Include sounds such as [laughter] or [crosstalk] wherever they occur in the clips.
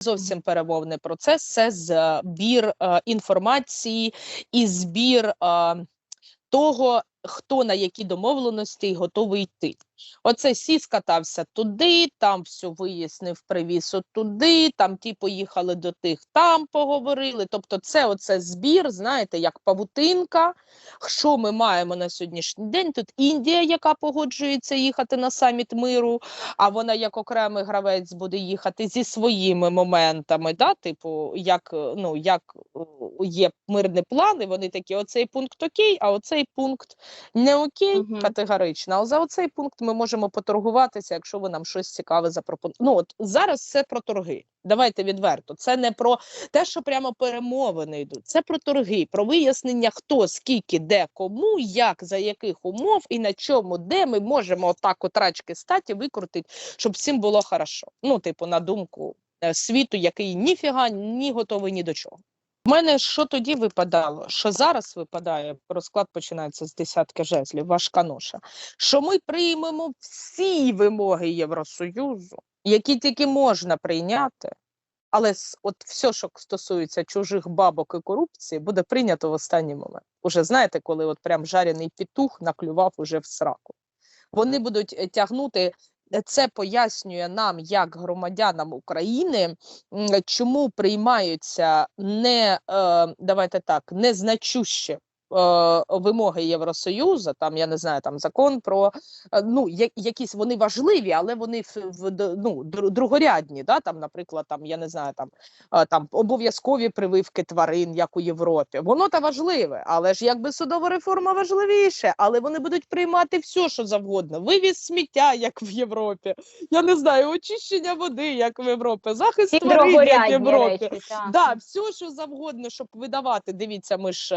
зовсім перемовний процес, це збір е, інформації і збір е, того, хто на які домовленості готовий йти. Оце сі скатався туди, там все вияснив, привіз туди, там ті поїхали до тих, там поговорили. Тобто, це оце збір, знаєте, як павутинка. Що ми маємо на сьогоднішній день? Тут Індія, яка погоджується їхати на саміт миру, а вона як окремий гравець буде їхати зі своїми моментами. Да? Типу, як е, ну як е, є мирний план, і вони такі: оцей пункт окей, а оцей пункт не окей, Мгм. категорично. А за оцей пункт ми можемо поторгуватися, якщо ви нам щось цікаве запропонуєте. Ну от зараз це про торги. Давайте відверто. Це не про те, що прямо перемовини йдуть. Це про торги, про вияснення, хто, скільки, де, кому, як, за яких умов і на чому, де ми можемо отак от рачки статі викрутити, щоб всім було хорошо. Ну, типу, на думку е, світу, який ніфіга ні готовий ні до чого. Мене що тоді випадало? Що зараз випадає, розклад починається з десятки жезлів, важка ноша. Що ми приймемо всі вимоги Євросоюзу, які тільки можна прийняти, але от все, що стосується чужих бабок і корупції, буде прийнято в останній момент. Уже знаєте, коли от прям жарений петух наклював уже в сраку. Вони будуть е, тягнути. Це пояснює нам, як громадянам України, чому приймаються не е, давайте так, незначущі вимоги Євросоюзу. Там я не знаю, там закон про е, ну я- якісь вони важливі, але вони в, в ну, другорядні. Да? Там, наприклад, там я не знаю, там е, там обов'язкові прививки тварин, як у Європі. Воно та важливе, але ж якби судова реформа важливіше, але вони будуть приймати все, що завгодно. Вивіз сміття, як в Європі. Я не знаю, очищення води, як в Європі, захист Ці тварин, як в Європі. речі, так. Да, все, що завгодно, щоб видавати. Дивіться, ми ж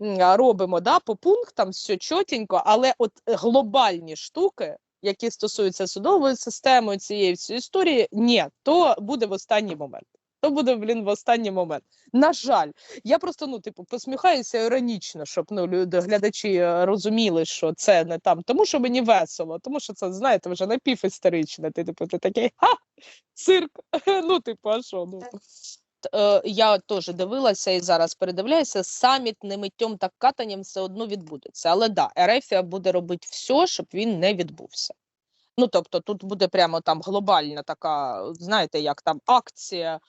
е, а, робимо да, по пунктам все чотенько, але от глобальні штуки, які стосуються судової системи, цієї всієї історії, ні, то буде в останній момент. То буде, блін, в останній момент. На жаль, я просто ну, типу, посміхаюся іронічно, щоб ну, люди, глядачі е, розуміли, що це не там, тому що мені весело, тому що це, знаєте, вже напівісторичне. Ти типу, ти такий ха, цирк. [laughs] Ну, типу, а що? Ну. Е, я теж дивилася і зараз передивляюся, саміт не миттєм та катанням все одно відбудеться. Але да, Ерефія буде робити все, щоб він не відбувся. Ну тобто, тут буде прямо там глобальна така, знаєте, як там акція е,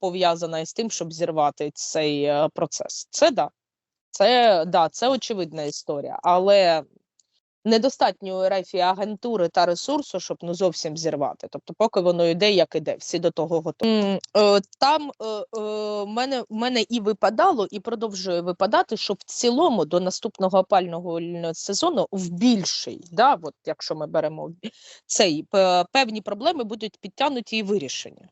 пов'язана із тим, щоб зірвати цей е, процес. Це да. Це да, це очевидна історія, але недостатньо у РФ і агентури та ресурсу, щоб ну зовсім зірвати. Тобто, поки воно йде, як іде, всі до того готові. Е, Там е, е, мене, мене і випадало, і продовжує випадати, що в цілому до наступного опального сезону в більший, да, от якщо ми беремо цей певні проблеми будуть підтягнуті і вирішені.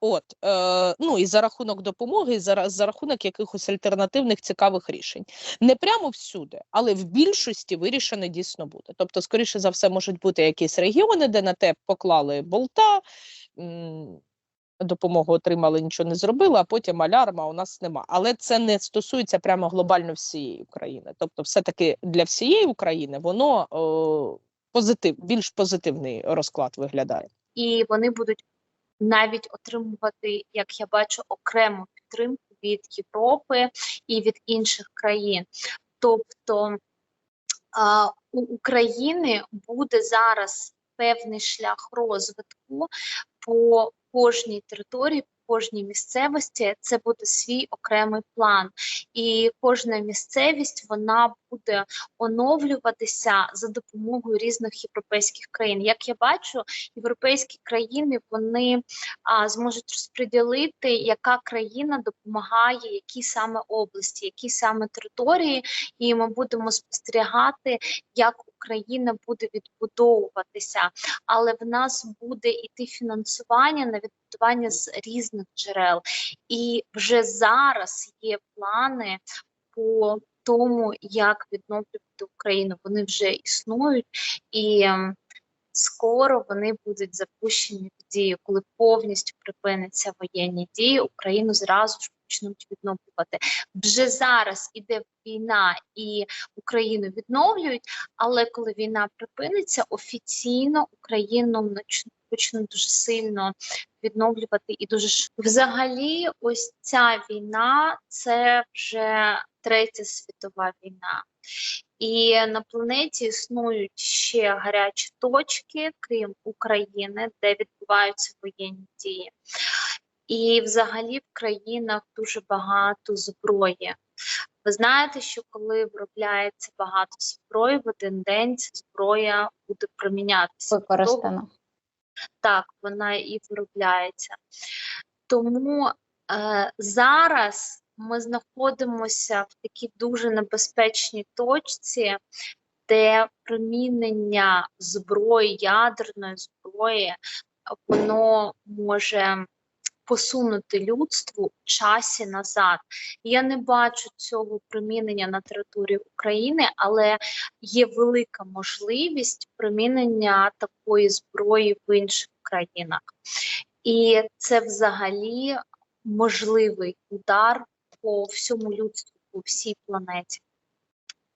От, е, ну і за рахунок допомоги, і за, за рахунок якихось альтернативних цікавих рішень. Не прямо всюди, але в більшості вирішене дійсно буде. Тобто, скоріше за все, можуть бути якісь регіони, де на те поклали болта, допомогу отримали, нічого не зробили, а потім алярма у нас нема. Але це не стосується прямо глобально всієї України. Тобто, все-таки для всієї України воно о, позитив, більш позитивний розклад виглядає. І вони будуть навіть отримувати, як я бачу, окрему підтримку від Європи і від інших країн. Тобто у України буде зараз певний шлях розвитку по кожній території, кожній місцевості. Це буде свій окремий план, і кожна місцевість вона буде оновлюватися за допомогою різних європейських країн. Як я бачу, європейські країни вони а, зможуть розподілити, яка країна допомагає, які саме області, які саме території, і ми будемо спостерігати, як Україна буде відбудовуватися, але в нас буде іти фінансування на відбудування з різних джерел, і вже зараз є плани по тому, як відновлювати Україну. Вони вже існують і. ем, Скоро вони будуть запущені в дію, коли повністю припиняться воєнні дії, Україну зразу ж почнуть відновлювати. Вже зараз іде війна і Україну відновлюють, але коли війна припиниться, офіційно Україну почнуть дуже сильно відновлювати і дуже ш- взагалі, ось ця війна це вже третя світова війна. І на планеті існують ще гарячі точки, крім України, де відбуваються воєнні дії. І взагалі в країнах дуже багато зброї. Ви знаєте, що коли виробляється багато зброї, в один день ця зброя буде примінятися. використано. Так, вона і виробляється. Тому е, зараз ми знаходимося в такій дуже небезпечній точці, де примінення зброї, ядерної зброї, воно може посунути людство у часі назад. Я не бачу цього примінення на території України, але є велика можливість примінення такої зброї в інших країнах. І це взагалі можливий удар по всьому людству, по всій планеті.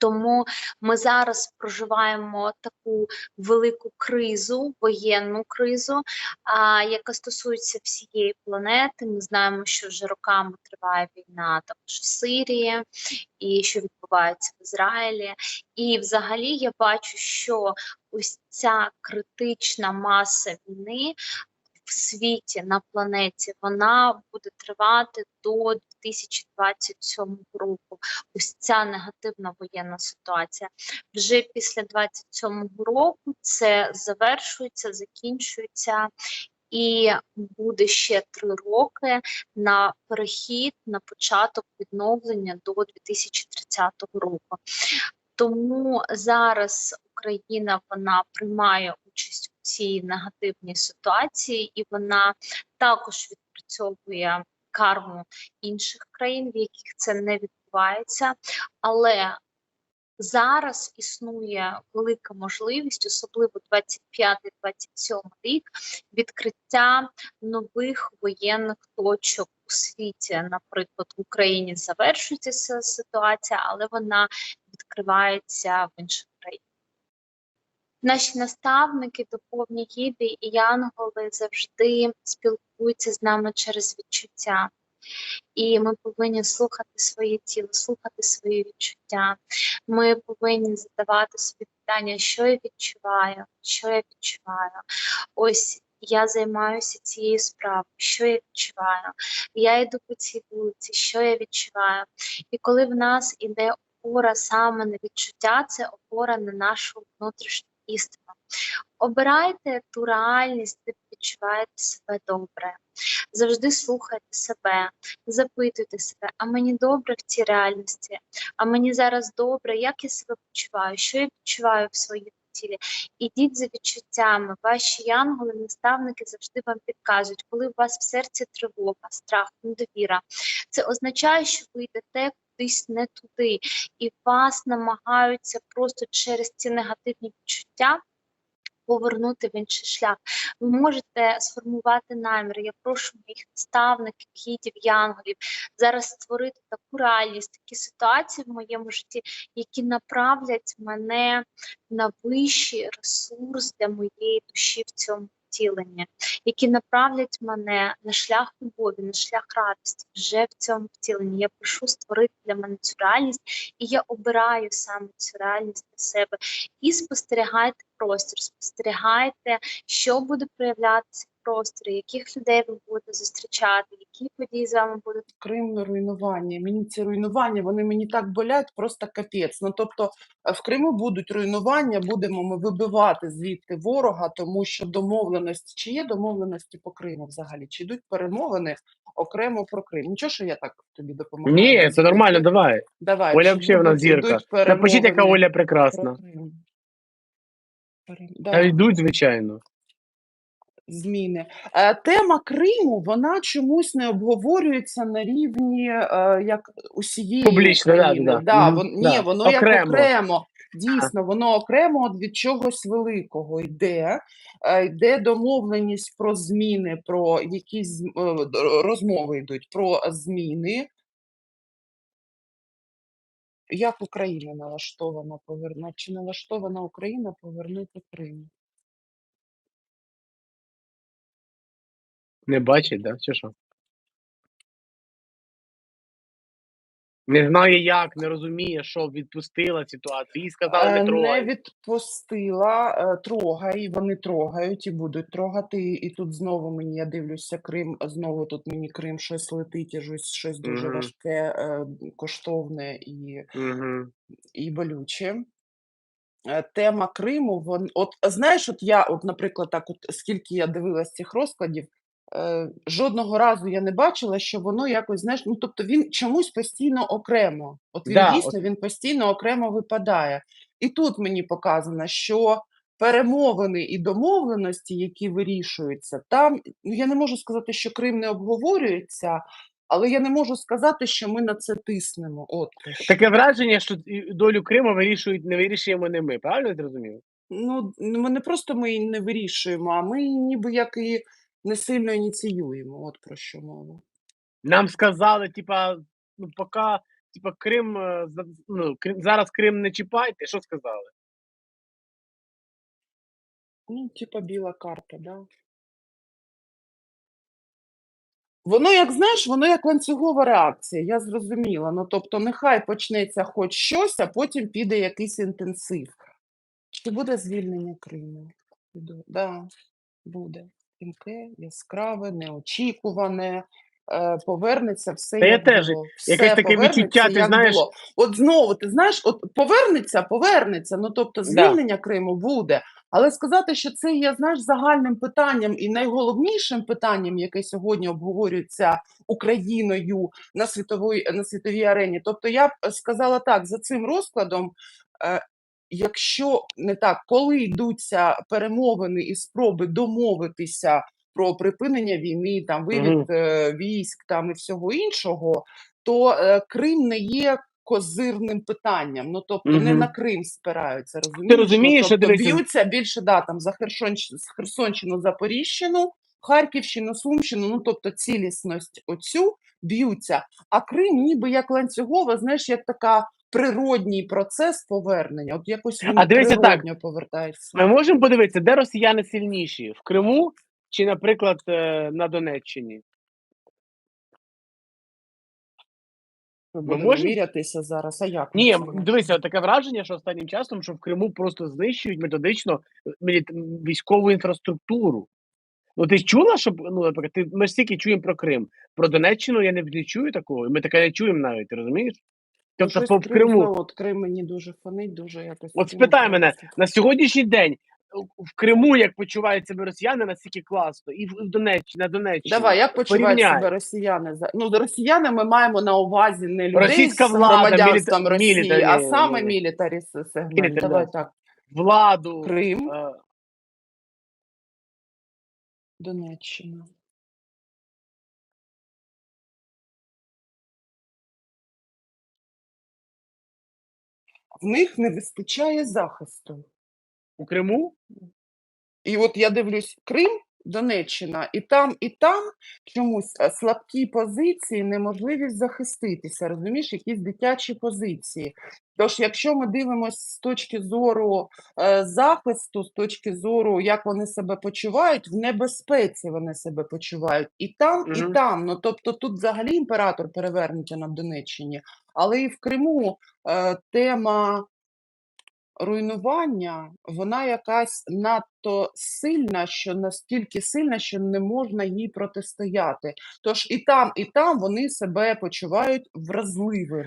Тому ми зараз проживаємо таку велику кризу, воєнну кризу, а, яка стосується всієї планети. Ми знаємо, що вже роками триває війна також в Сирії, і що відбувається в Ізраїлі. І взагалі я бачу, що ось ця критична маса війни в світі на планеті вона буде тривати до 2027 року. Ось ця негативна воєнна ситуація. Вже після 27 року це завершується, закінчується. І буде ще три роки на перехід на початок відновлення до 2030 року. Тому зараз Україна вона приймає участь у цій негативній ситуації, і вона також відпрацьовує карму інших країн, в яких це не відбувається. Але зараз існує велика можливість, особливо 25-27 рік, відкриття нових воєнних точок у світі. Наприклад, в Україні завершується ситуація, але вона відкривається в інших країнах. Наші наставники, духовні гіди і янголи завжди спілкуються з нами через відчуття. І ми повинні слухати своє тіло, слухати свої відчуття. Ми повинні задавати собі питання, що я відчуваю, що я відчуваю. Ось я займаюся цією справою, що я відчуваю. Я йду по цій вулиці, що я відчуваю. І коли в нас іде опора саме на відчуття, це опора на нашу внутрішню істину. Обирайте ту реальність, де відчуваєте себе добре. Завжди слухайте себе, запитуйте себе, а мені добре в цій реальності, а мені зараз добре, як я себе почуваю, що я відчуваю в своєму тілі. Ідіть за відчуттями. Ваші янголи, наставники завжди вам підказують, коли у вас в серці тривога, страх, недовіра. Це означає, що ви йдете кудись не туди, і вас намагаються просто через ці негативні відчуття повернути в інший шлях. Ви можете сформувати намір. Я прошу моїх наставників, гідів, янголів зараз створити таку реальність, такі ситуації в моєму житті, які направлять мене на вищий ресурс для моєї душі в цьому втіленні, які направлять мене на шлях любові, на шлях радості вже в цьому втіленні. Я прошу створити для мене цю реальність, і я обираю саме цю реальність для себе. І спостерігайте простір, спостерігайте, що буде проявлятися просторі, яких людей ви будете зустрічати, які події з вами будуть Крим на руйнування. Мені ці руйнування, вони мені так болять, просто капець. Ну тобто е, в Криму будуть руйнування, будемо ми вибивати звідти ворога, тому що домовленості, чи є домовленості по Криму взагалі? Чи йдуть перемовини окремо про Крим? Нічого, що я так тобі допомагаю. Ні, це нормально, давай. Давай, Оля вообще в нас зірка. Напишіть, яка Оля прекрасна. Та йдуть, звичайно. Зміни. Е, Тема Криму вона чомусь не обговорюється на рівні е, як усієї Публічно, да, да, да. Вон- ні, воно Окремо. як окремо. Дійсно, воно окремо від чогось великого йде. Е, Йде домовленість про зміни, про якісь розмови йдуть про зміни. Як Україна налаштована повернути? Чи налаштована Україна повернути Крим? Не бачить, да? Чи що? Не знає як, не розуміє, що відпустила ситуацію. Їй сказали, Е, не Не відпустила, е, трогай, вони трогають і будуть трогати. І тут знову мені, я дивлюся, Крим, знову тут мені Крим щось летить, і щось, щось дуже Мгм. важке, е, коштовне і, Угу. і болюче. Е, Тема Криму, вон, от знаєш, от я, от, наприклад, так, от скільки я дивилась цих розкладів, жодного разу я не бачила, що воно якось, знаєш, ну тобто він чомусь постійно окремо. От він Да, дійсно він постійно окремо випадає. І тут мені показано, що перемовини і домовленості, які вирішуються, там ну я не можу сказати, що Крим не обговорюється, але я не можу сказати, що ми на це тиснемо. От. Таке враження, що долю Криму вирішують, не вирішуємо не ми. Правильно зрозумів? Ну, ми не просто ми її не вирішуємо, а ми ніби як і не сильно ініціюємо. От про що мова. Нам сказали, типа, ну поки, типа, Крим, е, ну, Крим, зараз Крим не чіпайте. Що сказали? Ну, типа біла карта, да. Воно, як знаєш, воно як ланцюгова реакція, я зрозуміла. Ну, тобто, нехай почнеться хоч щось, а потім піде якийсь інтенсив. Чи буде звільнення Криму? Да, буде. Тимке, яскраве, неочікуване, е, повернеться все, Та я як теж, було. якесь таке відчуття, ти як знаєш- було. От знову, ти знаєш, от повернеться, повернеться. Ну тобто, Да. звільнення Криму буде. Але сказати, що це є знаєш загальним питанням і найголовнішим питанням, яке сьогодні обговорюється Україною на світовій на світовій арені. Тобто, я б сказала так: за цим розкладом, е, якщо не так, коли йдуться перемовини і спроби домовитися про припинення війни, там вивід е, військ там і всього іншого, то е, Крим не є. Козирним питанням, ну тобто не на Крим спираються, розумієш? розумієш, ну, тобто б'ються більше да, там за Херсонщину, Херсонщину, Запоріжщину, Харківщину, Сумщину, ну тобто цілісність оцю б'ються. А Крим ніби як ланцюгова, знаєш, як така природній процес повернення. От якось він А дивися так. повертається. Ми можемо подивитися, де росіяни сильніші? В Криму чи, наприклад, е, на Донеччині? Ми будемо можемо? мірятися зараз. А як? Ні, дивися, таке враження, що останнім часом, що в Криму просто знищують методично е, військову інфраструктуру. Ну, ти чула, щоб ну, наприклад, ти, ми ж стільки чуємо про Крим. Про Донеччину я не, не чую такого. і Ми таке не чуємо навіть, розумієш? Тобто, щось в Крим Криму, знову, от Крим мені дуже фонить, дуже якось. от спитай мене, на сьогоднішній день в Криму як почувають себе росіяни, настільки класно, і в Донеччині, на Донеччині. Давай, як почувають порівняй. себе росіяни? за- Ну, росіяни ми маємо на увазі не людей Російська з влада, громадянством міліта- Росії, мілітарі, а саме мілітарі сегмент. мілітарі, Давай да. так. Владу. Крим, е, Донеччина. В них не вистачає захисту. у Криму І от я дивлюсь Крим, Донеччина, і там, і там чомусь е, слабкі позиції, неможливість захиститися, розумієш, якісь дитячі позиції. Тож, якщо ми дивимося з точки зору е, захисту, з точки зору, як вони себе почувають, в небезпеці вони себе почувають і там, Мгм. і там. Ну тобто тут взагалі імператор перевернуться на Донеччині, але і в Криму е, тема руйнування, вона якась надто сильна, що настільки сильна, що не можна їй протистояти. Тож і там, і там вони себе почувають вразливими.